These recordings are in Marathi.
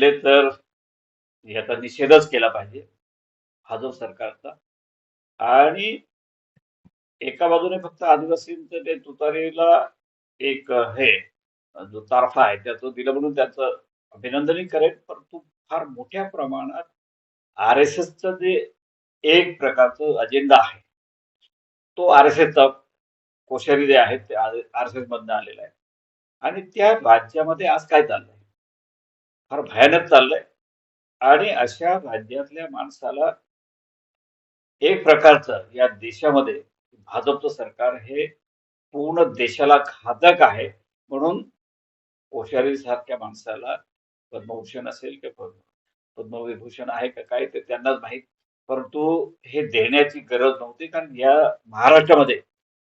पहिले तर याचा निषेधच केला पाहिजे. हा जो सरकारचा. आणि एका बाजूने फक्त आदिवासींचं ते तुतारीला एक हे जो तारफा आहे त्याचं दिलं म्हणून त्याचं अभिनंदनही करेल परंतु फार मोठ्या प्रमाणात आर एस एसचं जे एक प्रकारचं अजेंडा आहे तो आर एस एसचा कोश्यारी जे आहेत ते आर एस एस मधनं आलेला आहे. आणि त्या राज्यामध्ये आज काय चाललंय? फार भयानक चाललंय. आणि अशा राज्यातल्या माणसाला एक प्रकारचं या देशामध्ये भाजपचं सरकार हे पूर्ण देशाला घातक आहे म्हणून कोश्यारी सारख्या माणसाला पद्मभूषण असेल किंवा पद्मविभूषण आहे का काय ते त्यांनाच माहीत. परंतु हे देण्याची गरज नव्हती कारण या महाराष्ट्रामध्ये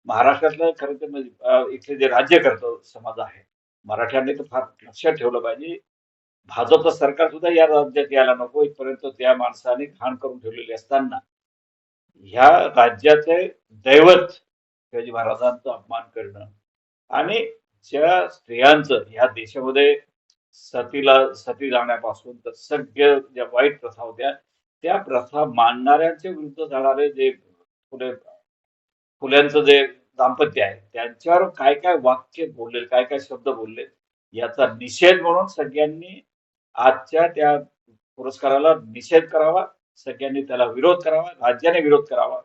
महाराष्ट्रातलं खरं तर म्हणजे, इथले जे राज्य करतो समाज आहे मराठ्यांनी तर फार लक्षात ठेवलं पाहिजे. भाजपचं सरकार सुद्धा या राज्यात यायला नको इथपर्यंत त्या माणसाने घाण करून ठेवलेली असताना. ह्या राज्याचे दैवत शिवाजी महाराजांचा अपमान करणं आणि ज्या स्त्रियांचं ह्या देशामध्ये सतीला सती जाण्यापासून तर सगळ्या ज्या वाईट प्रथा होत्या त्या प्रथा मानणाऱ्यांच्या विरुद्ध जाणारे जे फुले फुल्यांचं जे दाम्पत्य आहे त्यांच्यावर काय काय वाक्य बोलले काय काय शब्द बोलले याचा निषेध म्हणून सगळ्यांनी आजच्या त्या पुरस्काराला निषेध करावा सगळ्यांनी त्याला विरोध करावा राज्याने विरोध करावा.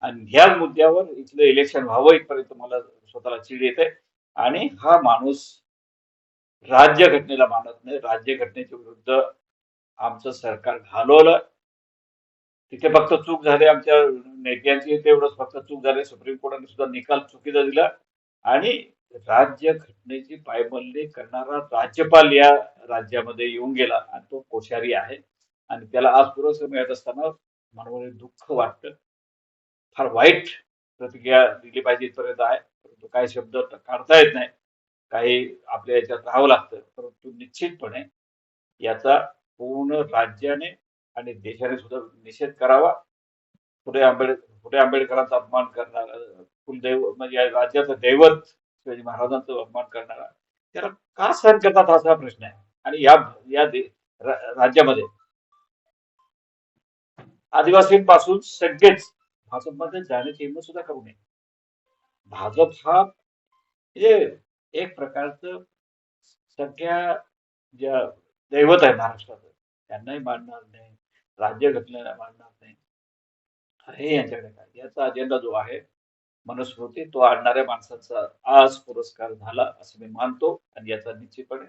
आणि ह्या मुद्द्यावर इथलं इलेक्शन व्हावं इथपर्यंत मला स्वतःला चीड येते. आणि हा माणूस राज्यघटनेला मानत नाही. राज्यघटनेच्या विरुद्ध आमचं सरकार घालवलं. तिथे फक्त चूक झाली आमच्या नेत्यांची तेवढंच फक्त चूक झाली. सुप्रीम कोर्टाने सुद्धा निकाल चुकीचा दिला. आणि राज्य घटनेची पायमल्ली करणारा राज्यपाल या राज्यामध्ये येऊन गेला आणि तो कोश्यारी आहे. आणि त्याला आज पुरस्कार मिळत असताना मनामध्ये दुःख वाटतं. फार वाईट प्रतिक्रिया दिली पाहिजे इथपर्यंत आहे. परंतु काही शब्द काढता येत नाही. काही आपल्या याच्यात राहावं लागतं. परंतु निश्चितपणे याचा पूर्ण राज्याने आणि देशाने सुद्धा निषेध करावा. फुले आंबेडकर फुले आंबेडकरांचा अपमान करणार कुलदैव म्हणजे या राज्याचं दैवत शिवाजी महाराजांचा अपमान करणारा. त्याला का सहन करतात हा असा प्रश्न आहे. आणि या या राज्यामध्ये आदिवासींपासून सगळेच भाजपमध्ये जाण्याची हिंमत सुद्धा करू नये. भाजप हा म्हणजे एक प्रकारचं सगळ्या ज्या दैवत आहे महाराष्ट्राचं त्यांनाही मानणार नाही राज्य घटनेला मानणार नाही. हे यांच्याकडे काय? याचा अजेंडा जो आहे मनुस्मृती तो आणणाऱ्या माणसाचा आज पुरस्कार झाला असं मी मानतो आणि याचा निश्चितपणे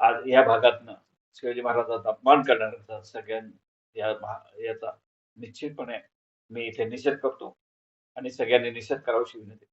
आज या भागातनं शिवाजी महाराजांचा अपमान करणाऱ्यांचा सगळ्यांनी या याचा निश्चितपणे मी इथे निषेध करतो आणि सगळ्यांनी निषेध करावाशी विनंती.